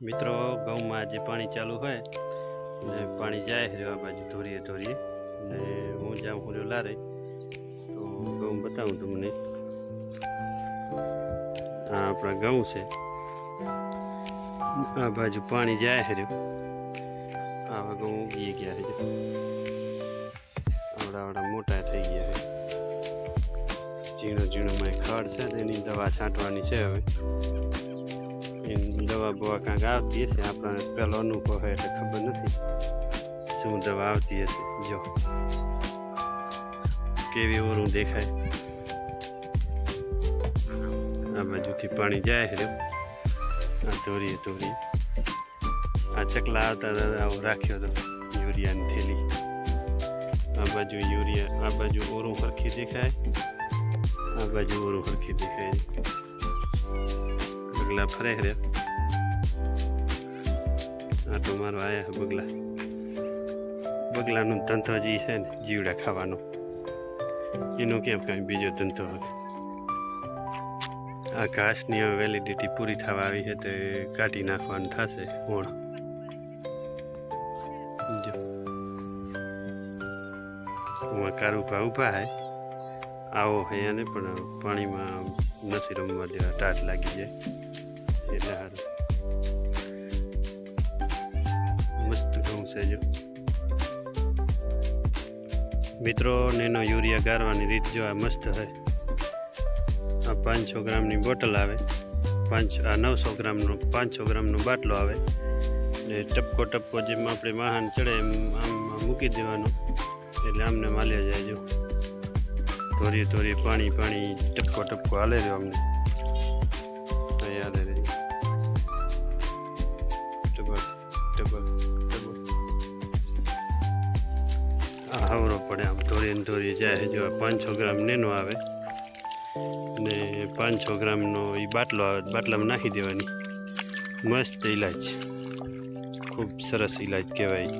મિત્રો ઘઉંમાં જે પાણી ચાલુ હોય ને પાણી જાય આ બાજુ ધોરીએ ધોરીએ ને હું જાઉં હું લારે તો ઘઉં બતાવું તમને. આ આપણા ઘઉં છે. આ બાજુ પાણી જાય હર્યું આવા ઘઉં ઉગી ગયા છે. આવડા આવડા મોટા થઈ ગયા છે. ઝીણો ઝીણોમાં ખડ છે તેની દવા છાંટવાની છે હવે. એની દવા બવા કાંઈક આવતી હશે આપણને પહેલો અનુભવ હોય એટલે ખબર નથી શું દવા આવતી હશે. જો. કેવી ઓરું દેખાય. આ બાજુથી પાણી જાય છે. આ ધોરીએ ધોરી. આ ચકલા આવતા દાદા આવું રાખ્યો હતો, યુરિયાની થેલી. આ બાજુ યુરિયા, આ બાજુ ઓરું સરખી દેખાય. આ બાજુ ઓરું સરખી દેખાય. બગલા ફરે રે. આ તો મારો આયા બગલા બગલાનું તંત્ર જે છે ને, જીવડા ખાવાનો. એનો કેમ કાંઈ બીજો તંત્ર હોય? આ ઘાસની હવે વેલિડિટી પૂરી થવા આવી છે તો કાઢી નાખવાનું થશે, ઓણ. હું કારુપા ઊભા હે. આવો ને પણ પાણીમાં નથી રમવા દેવા ટાટ લાગી જાય. એટલે સારું મસ્ત છે જો. મિત્રો, નેનો યુરિયા ગારવાની રીત જો આ મસ્ત હોય આ પાંચસો ગ્રામની બોટલ આવે. પાંચ, આ નવસો ગ્રામનો, પાંચસો ગ્રામનો બાટલો આવે. ને ટપકો ટપકો જેમ આપણે વાહન ચડે એમ આમ મૂકી દેવાનો. એટલે આમને માલ્યા જાય જો. ધોરીએ ધોરીએ પાણી પાણી ટપકો ટપકો હાલે રહ્યો અમને. હાલે રહે. ટપક ટપક ટપક આ હાવરો પડે આમ ધોરીએ ને ધોરીએ જાય જો પાંચ પાંચસો ગ્રામ નેનો આવે ને પાંચસો ગ્રામનો એ બાટલો આવે બાટલામાં નાખી દેવાની. મસ્ત ઇલાજ ખૂબ સરસ ઇલાજ કહેવાય.